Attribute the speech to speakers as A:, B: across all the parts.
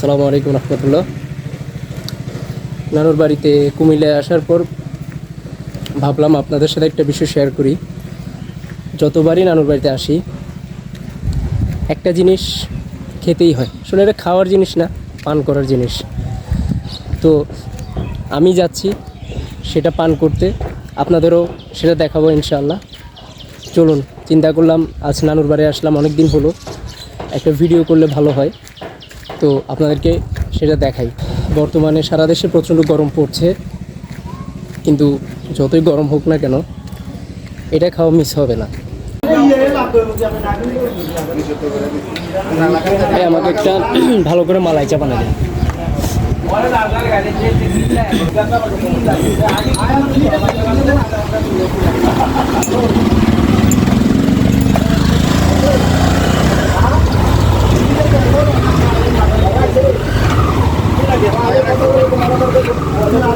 A: আসসালামু আলাইকুম রহমতুল্লাহ। নানুর বাড়িতে কুমিল্লায় আসার পর ভাবলাম আপনাদের সাথে একটা বিষয় শেয়ার করি। যতবারই নানুর বাড়িতে আসি, একটা জিনিস খেতেই হয়। আসলে এটা খাওয়ার জিনিস না, পান করার জিনিস। তো আমি যাচ্ছি সেটা পান করতে। আপনাদেরও সেটা দেখাবো ইনশাআল্লাহ। চলুন, চিন্তা করলাম, আজ নানুর বাড়ি আসলাম অনেক দিন হলো। একটা ভিডিও করলে ভালো হয়। তো আপনাদেরকে সেটা দেখাই। বর্তমানে সারা দেশে প্রচণ্ড গরম পড়ছে। কিন্তু যতই গরম হোক না কেন এটা খাওয়া মিস হবে না। ভাই, আমাকে একটা ভালো করে মালাই চা বানাবে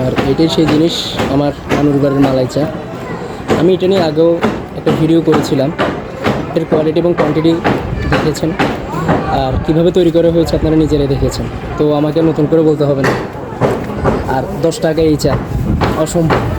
A: আর এটাই সেই জিনিস আমার নানুর বাড়ির মালাই চা। আমি এটা নিয়ে আগেও একটা ভিডিও করেছিলাম। এর কোয়ালিটি এবং কোয়ান্টিটি দেখেছেন। আর কীভাবে তৈরি করা হয়েছে আপনারা নিজেরাই দেখেছেন। তো আমাকে নতুন করে বলতে হবে না। আর দশ টাকা এই চা। অসম্ভব।